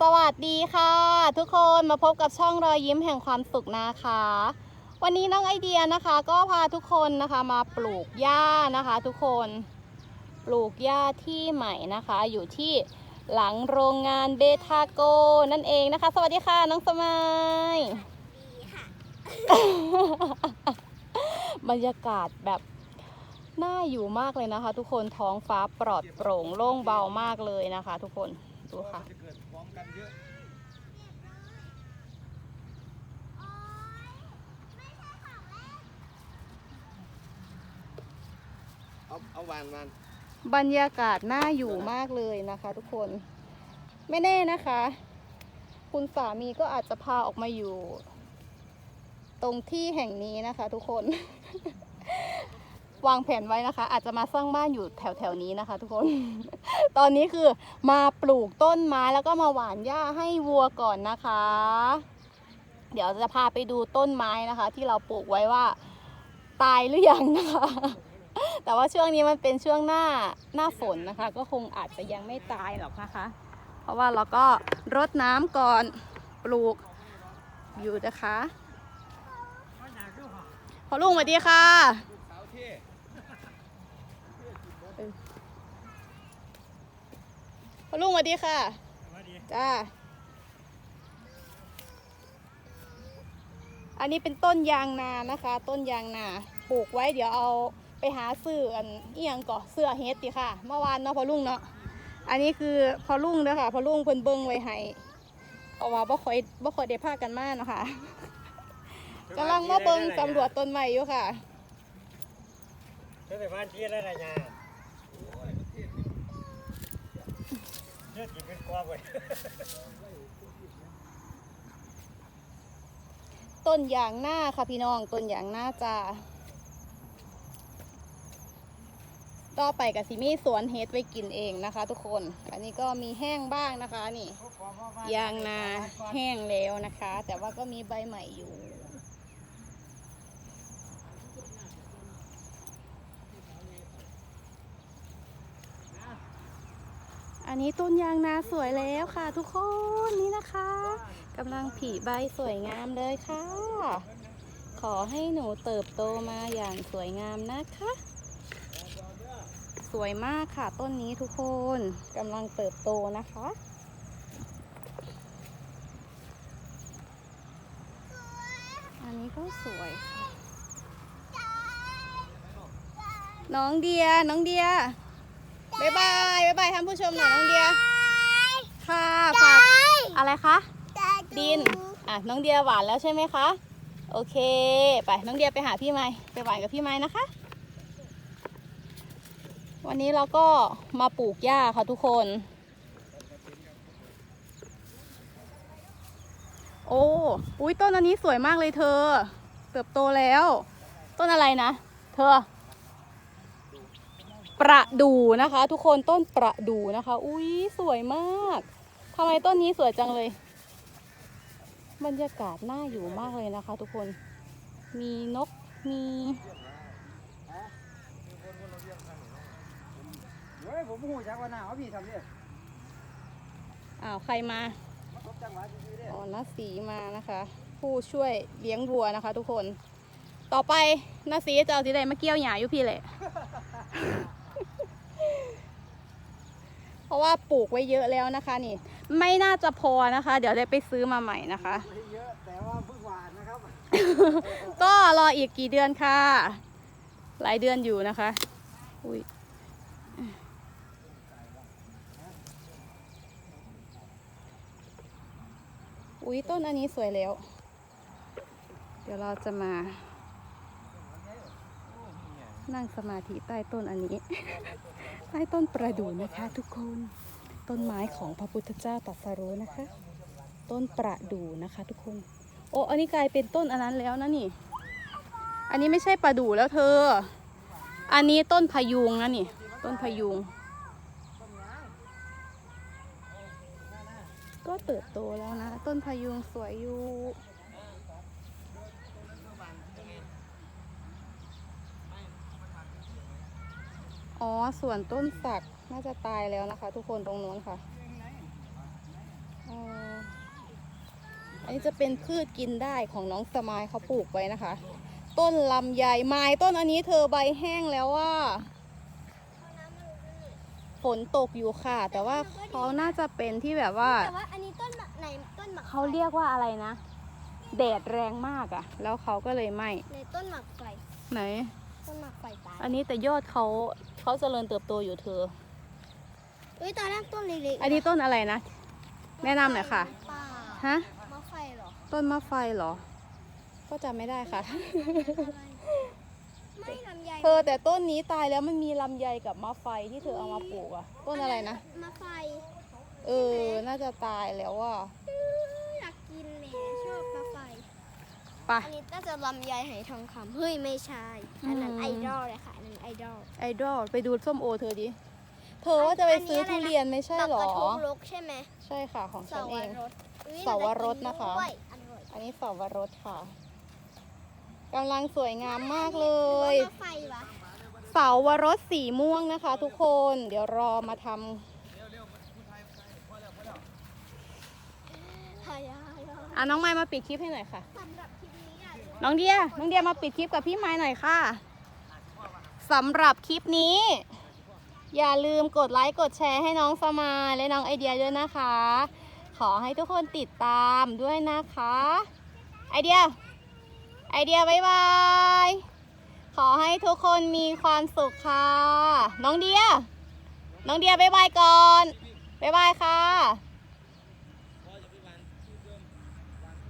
สวัสดีค่ะ ทุกคนมาพบกับช่องรอยยิ้มแห่งความสุขนะคะ วันนี้น้องไอเดียนะคะ ก็พาทุกคนนะคะมาปลูกหญ้านะคะ ทุกคนปลูกหญ้าที่ใหม่นะคะ อยู่ที่หลังโรงงานเบทาโกนั่นเองนะคะ สวัสดีค่ะน้องสมัยบรรยากาศแบบน่าอยู่มากเลยนะคะ ทุกคนท้องฟ้าปลอดโปร่งโล่งเบามากเลยนะคะ ทุกคนดูค่ะ จะเกิดพร้อมกันเยอะ เอาเอาวานวานบรรยากาศน่าอยู่มากเลยนะคะ ทุกคน ไม่แน่นะคะ คุณสามีก็อาจจะพาออกมาอยู่ ตรงที่แห่งนี้นะคะ ทุกคน วางแผนไว้นะคะ อาจจะมาสร้างบ้านอยู่แถวแถวนี้นะคะ ทุกคน ตอนนี้คือมาปลูกต้นไม้แล้วก็มาหว่านหญ้าให้วัวก่อนนะคะ เดี๋ยวจะพาไปดูต้นไม้นะคะ ที่เราปลูกไว้ว่า ตายหรือยังนะคะ แต่ว่าช่วงนี้มันเป็นช่วงหน้าหน้าฝนนะคะ ก็คงอาจจะยังไม่ตายหรอกนะคะ เพราะว่าเราก็รดน้ำก่อนปลูกอยู่นะคะพอลุงสวัสดีค่ะพอลุงสวัสดีค่ะจ้าอันนี้เป็นต้นยางนานะคะ ต้นยางนาปลูกไว้เดี๋ยวเอา ไปหาซื้ออันเอียงก่อเสื้อเฮ็ดดิค่ะเมื่อวานเนาะพอลุงเนาะอันนี้คือพอลุงเด้อค่ะพอลุงเพิ่นเบิ่งไว้ให้เอาว่าบ่ค่อยบ่ค่อยได้พากันมาเนาะค่ะกำลังมาเบิ่งสำรวจต้นไม้อยู่ค่ะเจ้าไปบ้านที่แล้วนะยาเลือดกินเป็นกวางเลยต้นยางหน้าค่ะพี่น้องต้นยางหน้าจ้า ต่อไปกับซิมี่สวนเฮดไว้กินเองนะคะ ทุกคน อันนี้ก็มีแห้งบ้างนะคะนี่ยางนาแห้งแล้วนะคะ แต่ว่าก็มีใบใหม่อยู่อันนี้ต้นยางนาสวยแล้วค่ะ ทุกคนนี่นะคะกำลังผีใบสวยงามเลยค่ะ ขอให้หนูเติบโตมาอย่างสวยงามนะคะ สวยมากค่ะ ต้นนี้ทุกคนกำลังเติบโตนะคะ อันนี้ก็สวยค่ะน้องเดีย น้องเดียบายบายบายบายท่านผู้ชมหน่อยน้องเดีย ค่ะฝากอะไรคะ ดิน อะ น้องเดียหวานแล้วใช่ไหมคะ โอเค ไป น้องเดียไปหาพี่ไม้ไปหวานกับพี่ไม้นะคะ วันนี้เราก็มาปลูกหญ้าค่ะทุกคน โอ้อุ้ยต้นอันนี้สวยมากเลยเธอ เติบโตแล้ว ต้นอะไรนะ เธอ ประดู่นะคะ ทุกคนต้นประดู่นะคะ อุ้ยสวยมากทำไมต้นนี้สวยจังเลย บรรยากาศน่าอยู่มากเลยนะคะ ทุกคน มีนก มี เฮ้ยผมหูจักว่าหน้าว่าพี่ทำเนี่ยอ้าวใครมามาตบจังหวะดีๆเนี่ยอ๋อนาสีมานะคะ ผู้ช่วยเลี้ยงวัวนะคะ ทุกคน ต่อไปนาสีจะเอาสีใดมาเกี่ยวหญ้าอยู่พี่แหละ เพราะว่าปลูกไว้เยอะแล้วนะคะ นี่ ไม่น่าจะพอนะคะ เดี๋ยวได้ไปซื้อมาใหม่นะคะ ไม่เยอะแต่ว่าเพิ่งหวานนะครับก็รออีกกี่เดือนค่ะ หลายเดือนอยู่นะคะ อุ้ย อุ้ยต้นอันนี้สวยแล้ว เดี๋ยวเราจะมา นั่งสมาธิใต้ต้นอันนี้ ใต้ต้นประดู่นะคะ ทุกคน ต้นไม้ของพระพุทธเจ้าตรัสรู้นะคะ ต้นประดู่นะคะ ทุกคน โอ้อันนี้กลายเป็นต้นอันนั้นแล้วนะนี่ อันนี้ไม่ใช่ประดู่แล้วเธอ อันนี้ต้นพยุงนะนี่ ต้นพยุง ก็เติบโตแล้วนะ ต้นพยุงสวยอยู่อ๋อส่วนต้นสักน่าจะตายแล้วนะคะ ทุกคนตรงนู้นค่ะอ๋ออันนี้จะเป็นพืชกินได้ของน้องสมายเขาปลูกไว้นะคะ ต้นลำไยไม้ต้นอันนี้เธอใบแห้งแล้วว่า ฝนตกอยู่ค่ะ แต่ว่าเขาน่าจะเป็นที่แบบว่า แต่ว่าอันนี้ต้นหมากไหนต้นหมากเขาเรียกว่าอะไรนะแดดแรงมากอะ่ะแล้วเขาก็เลยไหม้ในต้นหมากไฟไหน ต้นหมากไฟตายอันนี้แต่ยอดเขาเขาเจริญเติบโตอยู่เธอ เอ้ยตอนแรกต้นเล็กๆอันนี้ต้นอะไรนะ แนะนำหน่อยค่ะ ป่าฮะมะไฟเหรอต้นมะไฟเหรอ ก็จำไม่ได้ค่ะ อะไรไม่ลำไย เธอแต่ต้นนี้ตายแล้วมันมีลำไยกับมะไฟที่เธอเอามาปลูกอะต้นอะไรนะมะไฟเออ น่าจะตายแล้วว่าอื้ออยากกินแหมชอบมะไฟปะอันนี้น่าจะลำไยไหทองคำเฮ้ยไม่ใช่ อันนั้นอืม ไอดอลเลยค่ะ อันนั้นไอดอลไอดอลไปดูส้มโอเธอดิ เธอว่าจะไปซื้อทุเรียนไม่ใช่หรอดอกกระทงลกใช่ไหมใช่ค่ะของสฉันวเองรสอุ๊ยสวรสนะคะหได้กิด้วยอร่อย อันนี้สวรสค่ะ กำลังสวยงามมากเลยมะไฟวะเสาวรสสีม่วงนะคะ ทุกคน เดี๋ยวรอมาทำหายาอะน้องไม้มาปิดคลิปให้หน่อยค่ะ สำหรับคลิปนี้อะน้องเดีย น้องเดียมาปิดคลิปกับพี่ไม้หน่อยค่ะสำหรับคลิปนี้ อย่าลืมกดไลค์กดแชร์ให้น้องสมายและน้องไอเดียด้วยนะคะ ขอให้ทุกคนติดตามด้วยนะคะ ไอเดียไอ เดียบายบาย ขอให้ทุกคนมีความสุขค่ะ น้องเดีย น้องเดียบายบายก่อนบายบายค่ะ